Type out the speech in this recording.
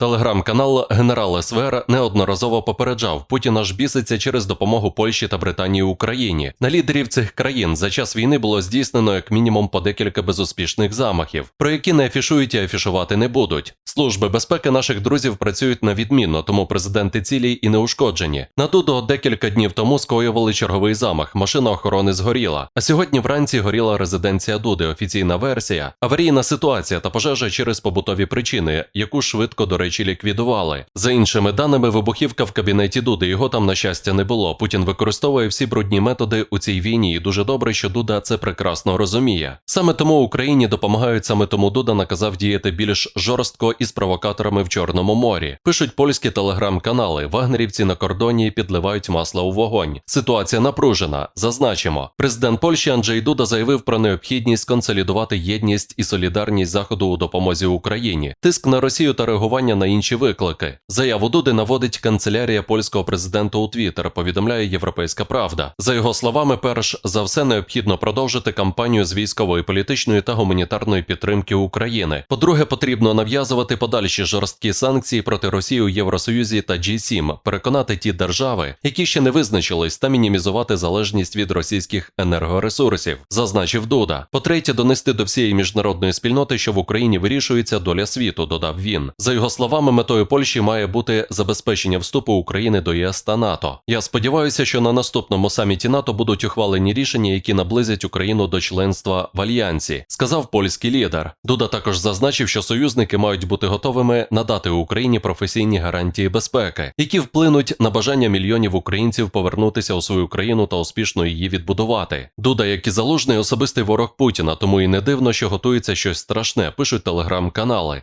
Телеграм-канал Генерал СВР неодноразово попереджав, Путін аж біситься через допомогу Польщі та Британії Україні. На лідерів цих країн за час війни було здійснено як мінімум по декілька безуспішних замахів, про які не афішують і афішувати не будуть. Служби безпеки наших друзів працюють на відмінно, тому президенти цілі і не ушкоджені. На Дудо декілька днів тому скоювали черговий замах. Машина охорони згоріла. А сьогодні вранці горіла резиденція Дуди. Офіційна версія, аварійна ситуація та пожежа через побутові причини, яку швидко, до речі, ліквідували. За іншими даними, вибухівка в кабінеті Дуди. Його там, на щастя, не було. Путін використовує всі брудні методи у цій війні, і дуже добре, що Дуда це прекрасно розуміє. Саме тому Україні допомагають саме тому Дуда наказав діяти більш жорстко із провокаторами в Чорному морі. Пишуть польські телеграм-канали. Вагнерівці на кордоні підливають масло у вогонь. Ситуація напружена. Зазначимо, президент Польщі Анджей Дуда заявив про необхідність консолідувати єдність і солідарність заходу у допомозі Україні, тиск на Росію та реагування на інші виклики. Заяву Дуди наводить канцелярія польського президента у Твіттер, повідомляє Європейська Правда. За його словами, перш за все необхідно продовжити кампанію з військової, політичної та гуманітарної підтримки України. По-друге, потрібно нав'язувати подальші жорсткі санкції проти Росії у Євросоюзі та G7, переконати ті держави, які ще не визначились, та мінімізувати залежність від російських енергоресурсів, зазначив Дуда. По-третє, донести до всієї міжнародної спільноти, що в Україні вирішується доля світу, додав він. За його словами, метою Польщі має бути забезпечення вступу України до ЄС та НАТО. Я сподіваюся, що на наступному саміті НАТО будуть ухвалені рішення, які наблизять Україну до членства в альянсі, сказав польський лідер. Дуда також зазначив, що союзники мають бути готовими надати Україні професійні гарантії безпеки, які вплинуть на бажання мільйонів українців повернутися у свою країну та успішно її відбудувати. Дуда, як і залужний, особистий ворог Путіна, тому і не дивно, що готується щось страшне. Пишуть телеграм-канали.